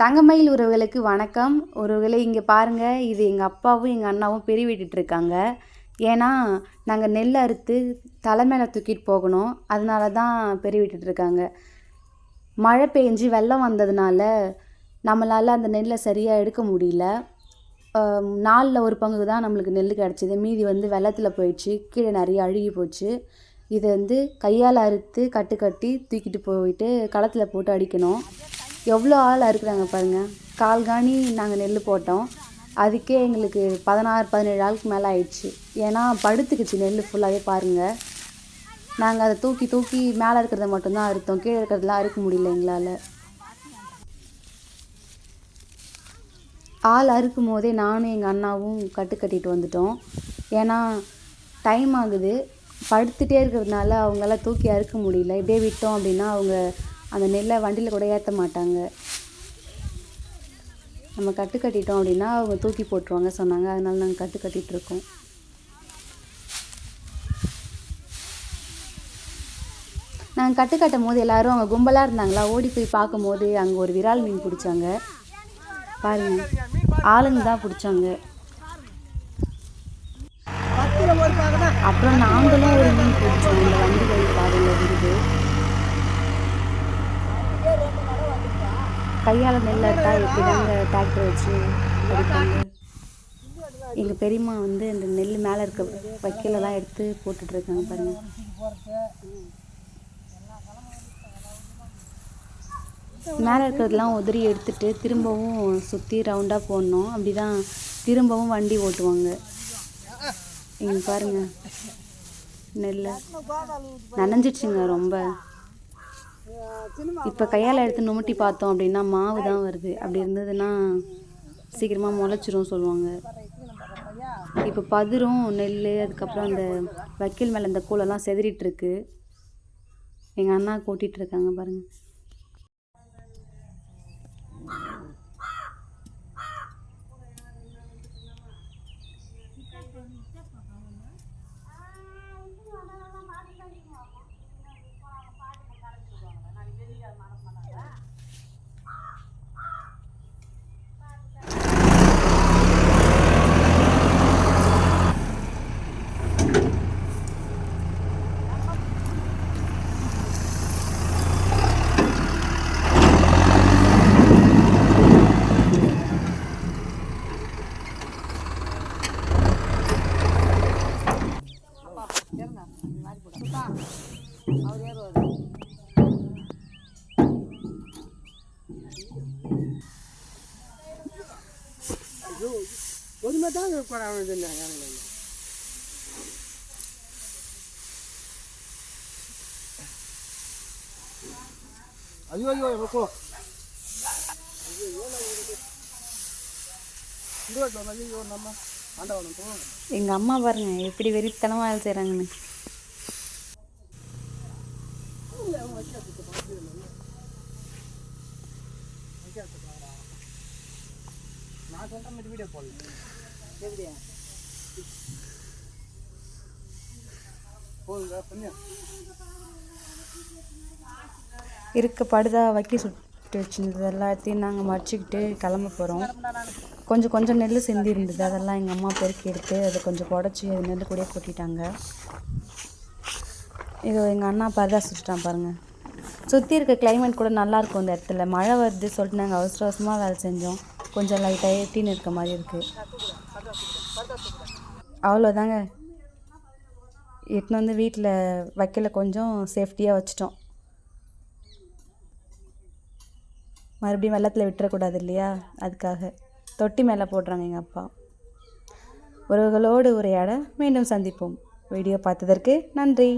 தங்கமயில் உறவுகளுக்கு வணக்கம். உறவுகளை இங்கே பாருங்கள் இது எங்கள் அப்பாவும் எங்கள் அண்ணாவும் பெரிய இருக்காங்க ஏன்னா நாங்கள் நெல் அறுத்து தலை மேலே தூக்கிட்டு போகணும். அதனால தான் பெருவிட்டு இருக்காங்க மழை பெஞ்சு வெள்ளம் வந்ததுனால நம்மளால் அந்த நெல்லை சரியாக எடுக்க முடியல. நாலில் ஒரு பங்கு தான் நம்மளுக்கு நெல் கிடச்சிது. மீதி வந்து வெள்ளத்தில் போயிடுச்சு. கீழே நிறைய அழுகி போச்சு. இதை வந்து கையால் அறுத்து கட்டு கட்டி தூக்கிட்டு போயிட்டு களத்தில் போட்டு அடிக்கணும். எவ்வளோ ஆள் அறுக்குறாங்க பாருங்கள் கால் காணி நாங்கள் நெல் போட்டோம். அதுக்கே எங்களுக்கு பதினாறு பதினேழு ஆளுக்கு மேலே ஆயிடுச்சு. ஏன்னா படுத்துக்குச்சு நெல் ஃபுல்லாகவே பாருங்கள் நாங்கள் அதை தூக்கி தூக்கி மேலே இருக்கிறத மட்டும்தான் அறுத்தோம். கீழே இருக்கிறதெல்லாம் அறுக்க முடியல எங்களால். ஆள் அறுக்கும் போதே நானும் எங்கள் அண்ணாவும் கட்டு கட்டிட்டு வந்துட்டோம். ஏன்னா டைம் ஆகுது. படுத்துகிட்டே இருக்கிறதுனால அவங்களால தூக்கி அறுக்க முடியல. இப்படியே விட்டோம் அப்படின்னா அவங்க அந்த நெல்லை வண்டியில் கூட ஏற்ற மாட்டாங்க. நம்ம கட்டு கட்டிட்டோம் அப்படின்னா அவங்க தூக்கி போட்டுருவாங்க சொன்னாங்க. அதனால் நாங்கள் கட்டு கட்டிகிட்ருக்கோம் நாங்கள் கட்டு கட்டும் போது எல்லாரும் அங்கே கும்பலாக இருந்தாங்களா? ஓடி போய் பார்க்கும்போது அங்கே ஒரு விரால் மீன் பிடிச்சாங்க. பாருங்க. ஆளுங்க தான் பிடிச்சாங்க. அப்புறம் நாங்களும் ஒரு மீன் பிடிச்சோம் இந்த வண்டி வழி பாதையில் இருந்து கையால் நெல் அறுத்தா இப்படி தாங்க டிராக்டர் வச்சு எங்கள் பெரியம்மா வந்து இந்த நெல் மேலே இருக்க வைக்கலெல்லாம் எடுத்து போட்டுட்டு இருக்காங்க பாருங்க. மேலே இருக்கிறதெல்லாம் உதிரி எடுத்துட்டு திரும்பவும் சுற்றி ரவுண்டாக போடணும். அப்படி தான் திரும்பவும் வண்டி ஓட்டுவாங்க. இங்கே பாருங்க நெல் நனைஞ்சிடுச்சுங்க ரொம்ப. இப்போ கையால் எடுத்து நுமட்டி பார்த்தோம் அப்படின்னா மாவு தான் வருது. அப்படி இருந்ததுன்னா சீக்கிரமாக முளைச்சிரும் சொல்லுவாங்க. இப்போ பதிரும் நெல் அதுக்கப்புறம் அந்த வக்கீல் மேலே இந்த கூலெல்லாம் செதறிட்டு இருக்கு. எங்கள் அண்ணா கூட்டிகிட்டு இருக்காங்க பாருங்க பொதுமை தான் இது ஐயோ ஐயோ ரொக்கோ ஐயோ எங்க எங்கள் அம்மா பாருங்க எப்படி வெறித்தனமாக வேலை செய்கிறாங்கன்னு நான் மாதிரி வீடியோ போடல எப்படியா போதுங்க கொஞ்சம் இருக்க படுதா வைக்க சுட்டு வச்சிருந்தது எல்லாத்தையும் நாங்கள் மடிச்சுக்கிட்டு கிளம்ப போகிறோம் கொஞ்சம் கொஞ்சம் நெல் சிந்தி இருந்தது அதெல்லாம் எங்கள் அம்மா பெருக்கி எடுத்து அதை கொஞ்சம் புடச்சி அது நெல் கூட கொட்டிட்டாங்க. இது எங்கள் அண்ணா பரதா சுட்டுட்டான் பாருங்கள் சுற்றி இருக்க கிளைமேட் கூட நல்லாயிருக்கும் இந்த இடத்துல. மழை வருது சொல்லிட்டு நாங்கள் அவசர அவசரமாக வேலை செஞ்சோம். கொஞ்சம் லைட்டாக எட்டின்னு இருக்க மாதிரி இருக்குது அவ்வளோதாங்க எட்டுன்னு வந்து வீட்டில் வைக்கல கொஞ்சம் சேஃப்டியாக வச்சிட்டோம். மறுபடியும் வெள்ளத்தில் விட்டுறக்கூடாது இல்லையா? அதுக்காக. தொட்டி மேலே போடுறாங்க எங்கள் அப்பா. உறவுகளோடு உரையாட மீண்டும் சந்திப்போம். வீடியோ பார்த்ததற்கு நன்றி.